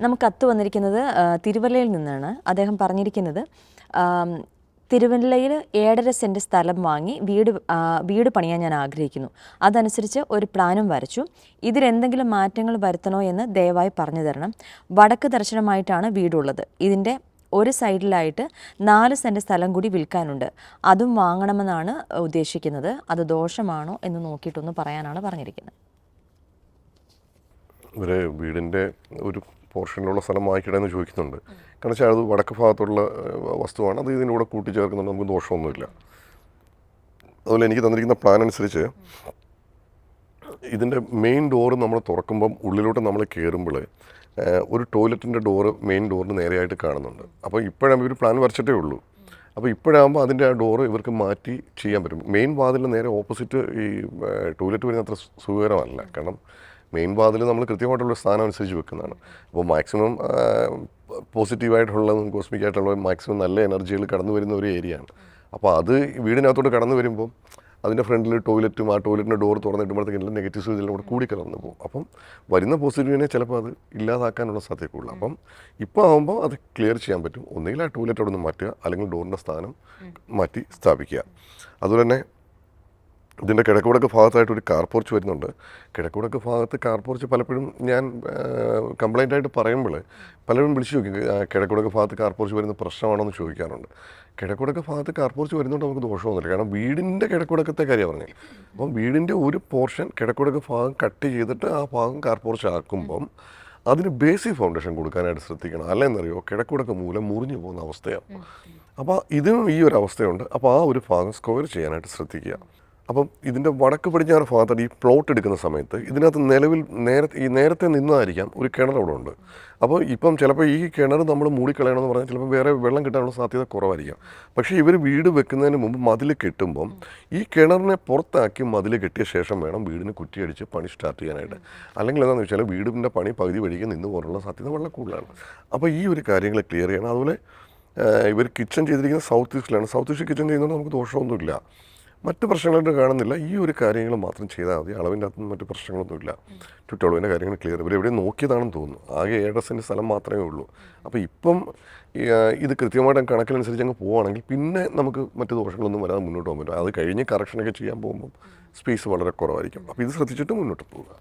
നമുക്ക് കത്ത് വന്നിരിക്കുന്നത് തിരുവല്ലയിൽ നിന്നാണ്. അദ്ദേഹം പറഞ്ഞിരിക്കുന്നത് തിരുവല്ലയിൽ ഏഴര സെന്റ് സ്ഥലം വാങ്ങി വീട് വീട് പണിയാൻ ഞാൻ ആഗ്രഹിക്കുന്നു. അതനുസരിച്ച് ഒരു പ്ലാനും വരച്ചു. ഇതിലെന്തെങ്കിലും മാറ്റങ്ങൾ വരുത്തണോ എന്ന് ദയവായി പറഞ്ഞു തരണം. വടക്ക് ദർശനമായിട്ടാണ് വീടുള്ളത്. ഇതിന്റെ ഒരു സൈഡിലായിട്ട് നാല് സെന്റ് സ്ഥലം കൂടി വിൽക്കാനുണ്ട്. അതും വാങ്ങണമെന്നാണ് ഉദ്ദേശിക്കുന്നത്. അത് ദോഷമാണോ എന്ന് നോക്കിയിട്ടൊന്ന് പറയാനാണ് പറഞ്ഞിരിക്കുന്നത്. ഒരു വീടിന്റെ ഒരു പോർഷനിലുള്ള സ്ഥലം വാങ്ങിക്കണമെന്ന് ചോദിക്കുന്നുണ്ട്. കാരണം വെച്ചാൽ അത് വടക്ക് ഭാഗത്തുള്ള വസ്തുവാണ്. അത് ഇതിനൂടെ കൂടെ കൂട്ടിച്ചേർക്കുന്നുണ്ട്. നമുക്ക് ദോഷമൊന്നുമില്ല. അതുപോലെ എനിക്ക് തന്നിരിക്കുന്ന പ്ലാൻ അനുസരിച്ച് ഇതിന്റെ മെയിൻ ഡോറ് നമ്മൾ തുറക്കുമ്പം ഉള്ളിലോട്ട് നമ്മൾ കയറുമ്പോൾ ഒരു ടോയ്ലറ്റിന്റെ ഡോറ് മെയിൻ ഡോറിന് നേരെയായിട്ട് കാണുന്നുണ്ട്. അപ്പോൾ ഇപ്പോഴാകുമ്പോൾ ഇവർ പ്ലാൻ വരച്ചിട്ടേ ഉള്ളൂ. അപ്പോൾ ഇപ്പോഴാകുമ്പോൾ അതിന്റെ ആ ഡോറ് ഇവർക്ക് മാറ്റി ചെയ്യാൻ പറ്റും. മെയിൻ വാതിലിന് നേരെ ഓപ്പോസിറ്റ് ഈ ടോയ്ലറ്റ് വരുന്ന അത്ര സുഖകരമല്ല. കാരണം മെയിൻ വാതിൽ നമ്മൾ കൃത്യമായിട്ടുള്ള സ്ഥാനം അനുസരിച്ച് വെക്കുന്നതാണ്. അപ്പോൾ മാക്സിമം പോസിറ്റീവായിട്ടുള്ളതും കോസ്മിക് ആയിട്ടുള്ള മാക്സിമം നല്ല എനർജികൾ കടന്നു വരുന്ന ഒരു ഏരിയ ആണ്. അപ്പോൾ അത് വീടിനകത്തോട്ട് കടന്നു വരുമ്പോൾ അതിന്റെ ഫ്രണ്ടിൽ ടോയ്ലറ്റും ആ ടോയ്ലറ്റിന്റെ ഡോർ തുറന്നിട്ടുമ്പോഴത്തേക്കും എല്ലാം നെഗറ്റീവ്സ് ഇതെല്ലാം കൂടെ കൂടി കലർന്നു പോകും. അപ്പം വരുന്ന പോസിറ്റീവിനെ ചിലപ്പോൾ അത് ഇല്ലാതാക്കാനുള്ള സാധ്യത കൂടുതൽ അപ്പം ഇപ്പോൾ ആകുമ്പോൾ അത് ക്ലിയർ ചെയ്യാൻ പറ്റും. ഒന്നുകിൽ ആ ടോയ്ലറ്റ് അവിടെ നിന്ന് മാറ്റുക അല്ലെങ്കിൽ ഡോറിന്റെ സ്ഥാനം മാറ്റി സ്ഥാപിക്കുക. അതുപോലെ തന്നെ ഇതിന്റെ കിഴക്കുവടക്ക് ഭാഗത്തായിട്ട് ഒരു കാർ പോർച്ച് വരുന്നുണ്ട്. കിഴക്കുവടക്ക് ഭാഗത്ത് കാർ പോർച്ച് പലപ്പോഴും ഞാൻ കംപ്ലൈന്റ് ആയിട്ട് പറയുമ്പോൾ പലരും വിളിച്ചു ചോദിക്കും "ആ, കിഴക്കുവടക്ക് ഭാഗത്ത് കാർ പോർച്ച് വരുന്ന പ്രശ്നമാണോ എന്ന് ചോദിക്കാറുണ്ട്. കിഴക്കുവടക്ക് ഭാഗത്ത് കാർ പോർച്ച് വരുന്നതുകൊണ്ട് നമുക്ക് ദോഷമൊന്നുമില്ല. കാരണം വീടിന്റെ കിഴക്കുവടക്കത്തെ കാര്യം പറഞ്ഞത് അപ്പം വീടിന്റെ ഒരു പോർഷൻ കിഴക്കുവടക്ക് ഭാഗം കട്ട് ചെയ്തിട്ട് ആ ഭാഗം കാർ പോർച്ച് ആക്കുമ്പം അതിന് ബേസിക് ഫൗണ്ടേഷൻ കൊടുക്കാനായിട്ട് ശ്രദ്ധിക്കണം. അല്ലെന്നറിയോ? കിഴക്കുടക്ക് മൂലം മുറിഞ്ഞു പോകുന്ന അവസ്ഥയാണ്. അപ്പോൾ ഇതിനും ഈ ഒരു അവസ്ഥയുണ്ട്. അപ്പോൾ ആ ഒരു ഭാഗം സ്ക്വയർ ചെയ്യാനായിട്ട് ശ്രദ്ധിക്കുക. അപ്പം ഇതിന്റെ വടക്ക് പടിഞ്ഞാറ് ഭാഗത്തായിട്ട് ഈ പ്ലോട്ട് എടുക്കുന്ന സമയത്ത് ഇതിനകത്ത് നിലവിൽ നേരത്തെ ഈ നേരത്തെ നിന്നായിരിക്കാം ഒരു കിണർ അവിടെ ഉണ്ട്. അപ്പോൾ ഇപ്പം ചിലപ്പോൾ ഈ കിണർ നമ്മൾ മൂടിക്കളയണമെന്ന് പറഞ്ഞാൽ ചിലപ്പോൾ വേറെ വെള്ളം കിട്ടാനുള്ള സാധ്യത കുറവായിരിക്കാം. പക്ഷേ ഇവർ വീട് വെക്കുന്നതിന് മുമ്പ് മതിൽ കെട്ടുമ്പം ഈ കിണറിനെ പുറത്താക്കി മതിൽ കെട്ടിയ ശേഷം വേണം വീടിന് കുറ്റിയടിച്ച് പണി സ്റ്റാർട്ട് ചെയ്യാനായിട്ട്. അല്ലെങ്കിൽ എന്താണെന്ന് വെച്ചാൽ വീടിന്റെ പണി പകുതി വഴിക്ക് നിന്ന് പോകാനുള്ള സാധ്യത വളരെ കൂടുതലാണ്. അപ്പോൾ ഈ ഒരു കാര്യങ്ങൾ ക്ലിയർ ചെയ്യണം. അതുപോലെ ഇവർ കിച്ചൺ ചെയ്തിരിക്കുന്നത് സൗത്ത് ഈസ്റ്റിലാണ് സൗത്ത് ഈസ്റ്റ് കിച്ചൺ ചെയ്യുന്നതുകൊണ്ട് നമുക്ക് ദോഷമൊന്നുമില്ല. മറ്റ് പ്രശ്നങ്ങളായിട്ട് കാണുന്നില്ല. ഈ ഒരു കാര്യങ്ങൾ മാത്രം ചെയ്താൽ മതി. അളവിന്റെ അകത്തുനിന്ന് മറ്റ് പ്രശ്നങ്ങളൊന്നുമില്ല. ചുറ്റളവിന്റെ കാര്യങ്ങൾ ക്ലിയർ ഇവർ എവിടെ നോക്കിയതാണെന്ന് തോന്നുന്നു. ആകെ ഏഴര സെന്റ് സ്ഥലം മാത്രമേ ഉള്ളൂ. അപ്പോൾ ഇപ്പം ഇത് കൃത്യമായിട്ട് കണക്കിനനുസരിച്ച് അങ്ങ് പോവുകയാണെങ്കിൽ പിന്നെ നമുക്ക് മറ്റു ദോഷങ്ങളൊന്നും വരാതെ മുന്നോട്ട് പോകാൻ പറ്റും. അത് കഴിഞ്ഞ് കറക്ഷനൊക്കെ ചെയ്യാൻ പോകുമ്പോൾ സ്പേസ് വളരെ കുറവായിരിക്കും. അപ്പോൾ ഇത് ശ്രദ്ധിച്ചിട്ട് മുന്നോട്ട് പോവുക.